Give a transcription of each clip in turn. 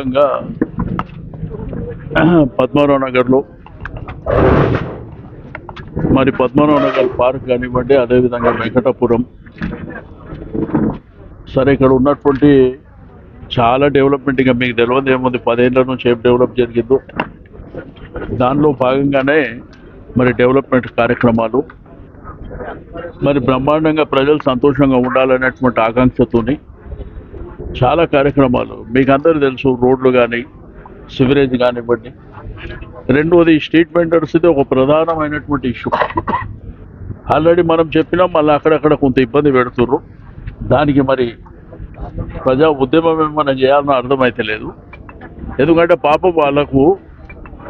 భాగంగా పద్మారావు నగర్లో మరి పద్మనాభ నగర్ పార్క్ కానివ్వండి అదేవిధంగా వెంకటపురం. సరే ఇక్కడ ఉన్నటువంటి చాలా డెవలప్మెంట్ ఇంకా మీకు తెలియదు ఏముంది పదేళ్ళ నుంచి ఏం డెవలప్ జరిగిందో. దానిలో భాగంగానే మరి డెవలప్మెంట్ కార్యక్రమాలు. మరి బ్రహ్మాండంగా ప్రజలు సంతోషంగా ఉండాలనేటువంటి ఆకాంక్షతోని చాలా కార్యక్రమాలు. మీకు అందరూ తెలుసు రోడ్లు కానీ సివరేజ్ కానివ్వండి. రెండవది స్ట్రీట్ వెండర్స్ ఇది ఒక ప్రధానమైనటువంటి ఇష్యూ ఆల్రెడీ మనం చెప్పినాం మళ్ళీ అక్కడక్కడ కొంత ఇబ్బంది పెడుతుర్రు. దానికి మరి ప్రజా ఉద్యమం ఏమన్నా చేయాలని అర్థమైతే లేదు. ఎందుకంటే పాపం వాళ్ళకు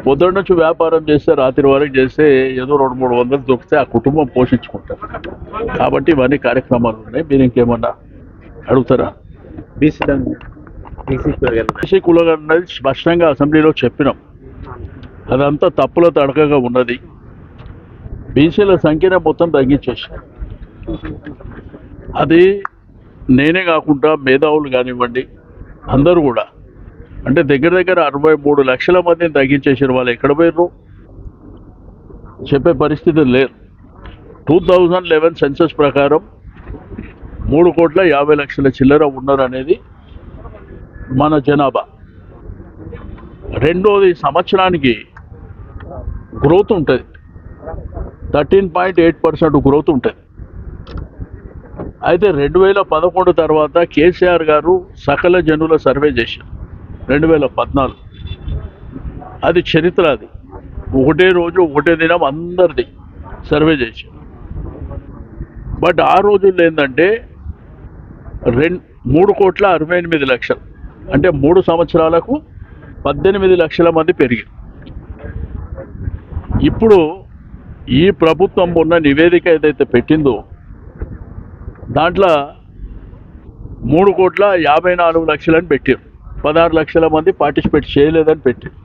పొద్దున్న నుంచి వ్యాపారం చేస్తే రాత్రి వరకు చేస్తే ఏదో రెండు మూడు వందలు దొరికితే ఆ కుటుంబం పోషించుకుంటారు. కాబట్టి ఇవన్నీ కార్యక్రమాలు ఉన్నాయి. మీరు ఇంకేమన్నా అడుగుతారా? బీసీ దాన్ని బీసీ బీసీ స్పష్టంగా అసెంబ్లీలో చెప్పినాం. అదంతా తప్పుల తడకగా ఉన్నది. బీసీల సంఖ్యనే మొత్తం తగ్గించేసి అది నేనే కాకుండా మేధావులు కానివ్వండి అందరూ కూడా. అంటే దగ్గర దగ్గర అరవై మూడు లక్షల మందిని తగ్గించేసారు వాళ్ళు ఎక్కడ పోయారు చెప్పే పరిస్థితి లేరు టూ థౌజండ్ లెవెన్ సెన్సస్ ప్రకారం మూడు కోట్ల యాభై లక్షల చిల్లర ఉన్నారనేది మన జనాభా. రెండోది సంవత్సరానికి గ్రోత్ ఉంటుంది. Thirteen point eight percent growth ఉంటుంది. అయితే రెండు వేల పదకొండు తర్వాత కేసీఆర్ గారు సకల జనుల సర్వే చేశారు. రెండు వేల పద్నాలుగు. అది చరిత్ర అది. ఒకటే రోజు ఒకటే దినం అందరిది సర్వే చేశారు. బట్ ఆ రోజుల్లో ఏంటంటే రెండు మూడు కోట్ల అరవై ఎనిమిది లక్షలు. అంటే మూడు సంవత్సరాలకు పద్దెనిమిది లక్షల మంది పెరిగి. ఇప్పుడు ఈ ప్రభుత్వం ఉన్న నివేదిక ఏదైతే పెట్టిందో దాంట్లో మూడు కోట్ల యాభై నాలుగు లక్షలని పెట్టారు. పదహారు లక్షల మంది పార్టిసిపేట్ చేయలేదని పెట్టారు.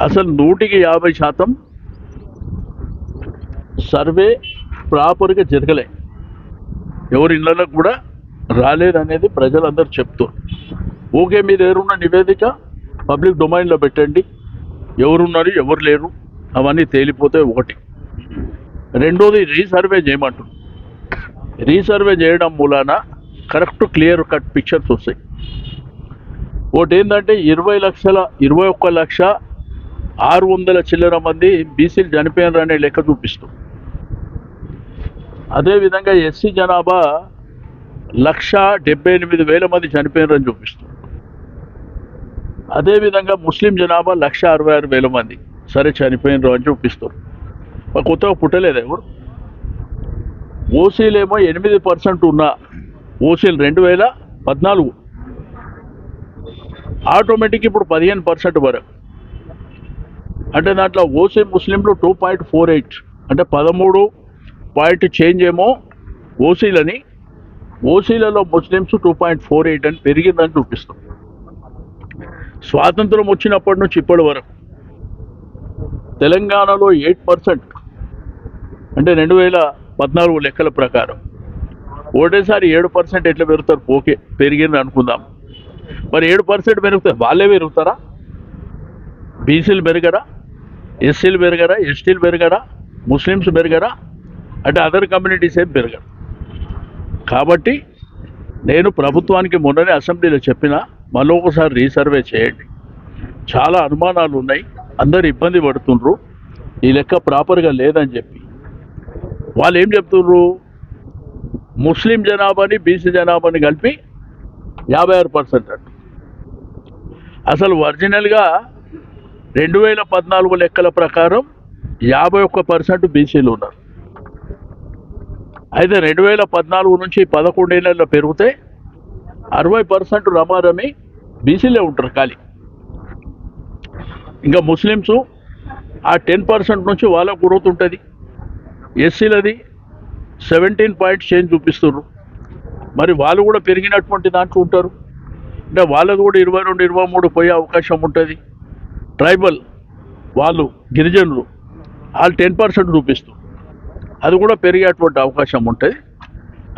అసలు నూటికి యాభై శాతం సర్వే ప్రాపర్గా జరగలే. ఎవరి ఇళ్ళలో కూడా రాలేదనేది ప్రజలందరూ చెప్తారు ఓకే మీరు ఎవరున్న నివేదిక పబ్లిక్ డొమైన్లో పెట్టండి. ఎవరున్నారు ఎవరు లేరు అవన్నీ తేలిపోతే ఒకటి. రెండోది రీసర్వే చేయమంటుంది రీసర్వే చేయడం మూలాన కరెక్ట్ క్లియర్ కట్ పిక్చర్స్ వస్తాయి. ఒకటి ఏంటంటే ఇరవై లక్షల ఇరవై ఒక్క లక్ష ఆరు వందల చిల్లర మంది బీసీలు చనిపోయినారు అనే లెక్క చూపిస్తుంది అదేవిధంగా ఎస్సీ జనాభా లక్ష డెబ్బై ఎనిమిది వేల మంది చనిపోయినారని చూపిస్తుంది. అదేవిధంగా ముస్లిం జనాభా లక్ష అరవై ఆరు వేల మంది సరే చనిపోయినరు అని చూపిస్తారు. కొత్తగా పుట్టలేదు ఎవరు? ఓసీలేమో ఎనిమిది పర్సెంట్ ఉన్న ఓసీలు రెండు వేల పద్నాలుగు. ఆటోమేటిక్ ఇప్పుడు పదిహేను పర్సెంట్ వరకు. అంటే దాంట్లో ఓసీ ముస్లింలు టూ పాయింట్ ఫోర్ ఎయిట్ అంటే పదమూడు పాయింట్ చేంజ్ ఏమో ఓసీలని. ఓసీలలో Muslims two point four eight అని పెరిగిందని చూపిస్తాం. స్వాతంత్రం వచ్చినప్పటి నుంచి ఇప్పటి వరకు తెలంగాణలో ఎయిట్ పర్సెంట్ అంటే రెండు వేల పద్నాలుగు లెక్కల ప్రకారం ఒకటేసారి ఏడు పర్సెంట్ ఎట్లా పెరుగుతారు? ఓకే పెరిగింది అనుకుందాం. మరి ఏడు పర్సెంట్ పెరుగుతారు వాళ్ళే పెరుగుతారా? బీసీలు పెరగరా? ఎస్సీలు పెరగరా? ఎస్టీలు పెరగరా? ముస్లిమ్స్ పెరగరా? అంటే అదర్ కమ్యూనిటీస్ ఏం పెరగరు. కాబట్టి నేను ప్రభుత్వానికి మొన్ననే అసెంబ్లీలో చెప్పిన మళ్ళీ ఒకసారి రీసర్వే చేయండి. చాలా అనుమానాలు ఉన్నాయి. అందరు ఇబ్బంది పడుతుండ్రు. ఈ లెక్క ప్రాపర్గా లేదని చెప్పి. వాళ్ళు ఏం చెప్తుండ్రు? ముస్లిం జనాభాని బీసీ జనాభాని కలిపి యాభై ఆరు పర్సెంట్ అంట. అసలు ఒరిజినల్గా రెండు వేల పద్నాలుగు లెక్కల ప్రకారం యాభై ఒక్క పర్సెంట్ బీసీలు ఉన్నారు. అయితే రెండు వేల పద్నాలుగు నుంచి పదకొండేళ్ళలో పెరిగితే అరవై పర్సెంట్ రమారమి బీసీలే ఉంటారు ఖాళీ. ఇంకా ముస్లిమ్స్ ఆ టెన్ పర్సెంట్ నుంచి వాళ్ళకు గ్రోత్ ఉంటుంది. ఎస్సీలది సెవెంటీన్ పాయింట్ చేంజ్ చూపిస్తున్నారు మరి వాళ్ళు కూడా పెరిగినటువంటి దాంట్లో ఉంటారు. అంటే వాళ్ళది కూడా ఇరవై రెండు ఇరవై మూడు పోయే అవకాశం ఉంటుంది. ట్రైబల్ వాళ్ళు గిరిజనులు వాళ్ళు టెన్ పర్సెంట్ చూపిస్తారు అది కూడా పెరిగేటువంటి అవకాశం ఉంటుంది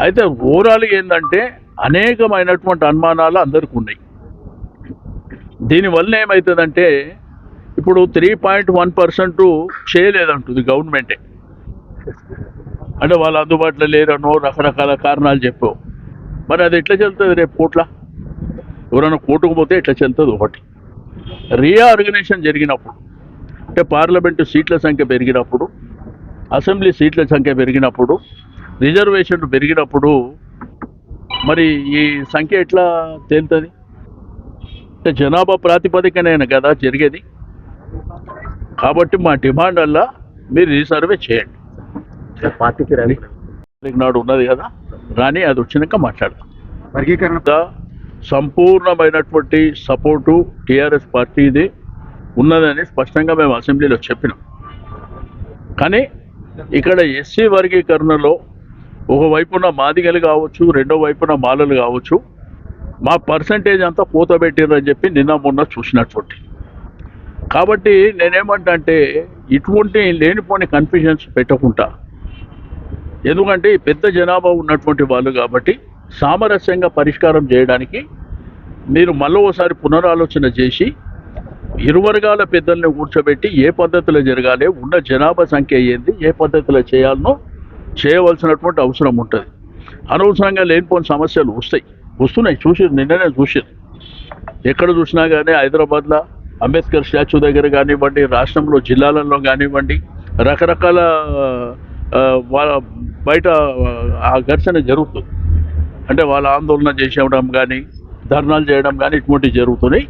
అయితే ఓరాలు ఏంటంటే అనేకమైనటువంటి అనుమానాలు అందరికీ ఉన్నాయి. దీనివల్ల ఏమవుతుందంటే ఇప్పుడు త్రీ పాయింట్ వన్ పర్సెంట్ చేయలేదంటుంది గవర్నమెంటే అంటే వాళ్ళు అందుబాటులో లేరనో రకరకాల కారణాలు చెప్పావు. మరి అది ఎట్లా చెల్తుంది రేపు కోట్ల? ఎవరైనా కోర్టుకు పోతే ఎట్లా చెల్తుంది ఒకటి. రీఆర్గనైజేషన్ జరిగినప్పుడు అంటే పార్లమెంటు సీట్ల సంఖ్య పెరిగినప్పుడు అసెంబ్లీ సీట్ల సంఖ్య పెరిగినప్పుడు రిజర్వేషన్లు పెరిగినప్పుడు మరి ఈ సంఖ్య ఎట్లా తేలుతుంది? అంటే జనాభా ప్రాతిపదికనైనా కదా జరిగేది. కాబట్టి మా డిమాండ్ వల్ల మీరు రీసర్వే చేయండి. పార్టీకి నాడు ఉన్నది కదా రాని అది వచ్చినాక మాట్లాడదాం. వర్గీకరణ సంపూర్ణమైనటువంటి సపోర్టు టీఆర్ఎస్ పార్టీది ఉన్నదని స్పష్టంగా మేము అసెంబ్లీలో చెప్పినాం. కానీ ఇక్కడ ఎస్సీ వర్గీకరణలో ఒకవైపున మాదిగలు కావచ్చు రెండో వైపున మాలలు కావచ్చు మా పర్సంటేజ్ అంతా పూతబెట్టిరని చెప్పి నిన్న మొన్న చూసినటువంటి. కాబట్టి నేనేమంటే అంటే ఇటువంటి లేనిపోని కన్ఫ్యూజన్స్ పెట్టకుండా ఎందుకంటే పెద్ద జనాభా ఉన్నటువంటి వాళ్ళు కాబట్టి సామరస్యంగా పరిష్కారం చేయడానికి మీరు మళ్ళీ ఒకసారి పునరాలోచన చేసి ఇరు వర్గాల పెద్దల్ని కూర్చోబెట్టి ఏ పద్ధతిలో జరగాలి ఉన్న జనాభా సంఖ్య ఏంది ఏ పద్ధతిలో చేయాలనో చేయవలసినటువంటి అవసరం ఉంటుంది. అనవసరంగా లేనిపోని సమస్యలు వస్తాయి. వస్తున్నాయి చూసి నిన్ననే చూసారు ఎక్కడ చూసినా కానీ హైదరాబాద్లో అంబేద్కర్ స్టాచ్యూ దగ్గర కానివ్వండి రాష్ట్రంలో జిల్లాలలో కానివ్వండి రకరకాల వాళ్ళ బయట ఆ ఘర్షణ జరుగుతుంది. అంటే వాళ్ళ ఆందోళన చేసేయడం కానీ ధర్నాలు చేయడం కానీ ఇటువంటివి జరుగుతున్నాయి.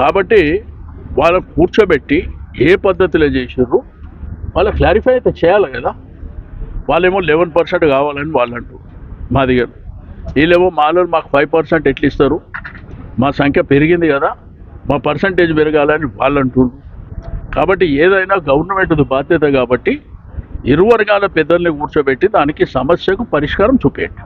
కాబట్టి వాళ్ళని కూర్చోబెట్టి ఏ పద్ధతిలో చేసారు వాళ్ళ క్లారిఫై అయితే చేయాలి కదా. వాళ్ళేమో లెవెన్ పర్సెంట్ కావాలని వాళ్ళు అంటారు మా దగ్గర. వీళ్ళేమో మాలో మాకు ఫైవ్ పర్సెంట్ ఎట్లు ఇస్తారు? మా సంఖ్య పెరిగింది కదా. మా పర్సంటేజ్ పెరగాలని వాళ్ళు అంటుండ్రు కాబట్టి ఏదైనా గవర్నమెంట్ బాధ్యత కాబట్టి ఇరు వర్గాల పెద్దల్ని కూర్చోబెట్టి దానికి సమస్యకు పరిష్కారం చూపేయండి.